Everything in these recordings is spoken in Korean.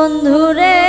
বন্ধুরে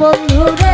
বন্ধুরা।